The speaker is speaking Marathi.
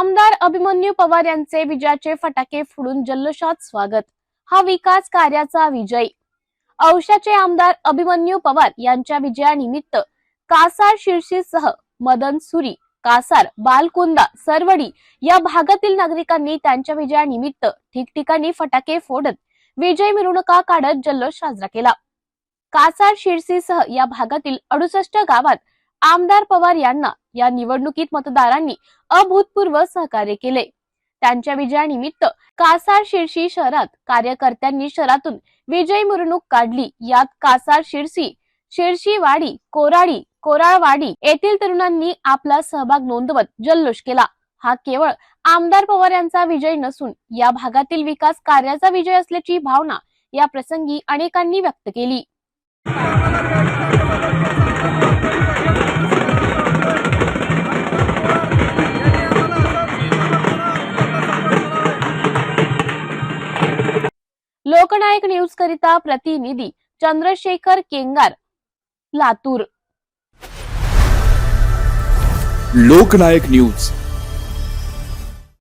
आमदार अभिमन्यू पवार यांचे विजयाचे फटाके फोडून जल्लोषात स्वागत. हा विकास कार्याचा विजय. औशाचे आमदार अभिमन्यू पवार यांच्या विजयानिमित्त कासार शिर्षीसह मदन सुरी कासार बालकुंदा सरवडी या भागातील नागरिकांनी त्यांच्या विजयानिमित्त ठिकठिकाणी फटाके फोडत विजय मिरवणुका काढत जल्लोष साजरा केला. कासार शिरसीसह या भागातील अडुसष्ट गावात आमदार पवार यांना या निवडणुकीत मतदारांनी अभूतपूर्व सहकार्य केले. त्यांच्या विजयानिमित्त कासार शिरसी शहरात कार्यकर्त्यांनी शहरातून विजय मिरवणूक काढली. यात कासार शिरसी शिरशीवाडी कोराडी कोराळवाडी येथील तरुणांनी आपला सहभाग नोंदवत जल्लोष केला. हा केवळ आमदार पवार यांचा विजय नसून या भागातील विकास कार्याचा विजय असल्याची भावना या प्रसंगी अनेकांनी व्यक्त केली. लोकनायक न्यूज करिता प्रतिनिधी चंद्रशेखर केंगार लातूर. लोकनायक न्यूज.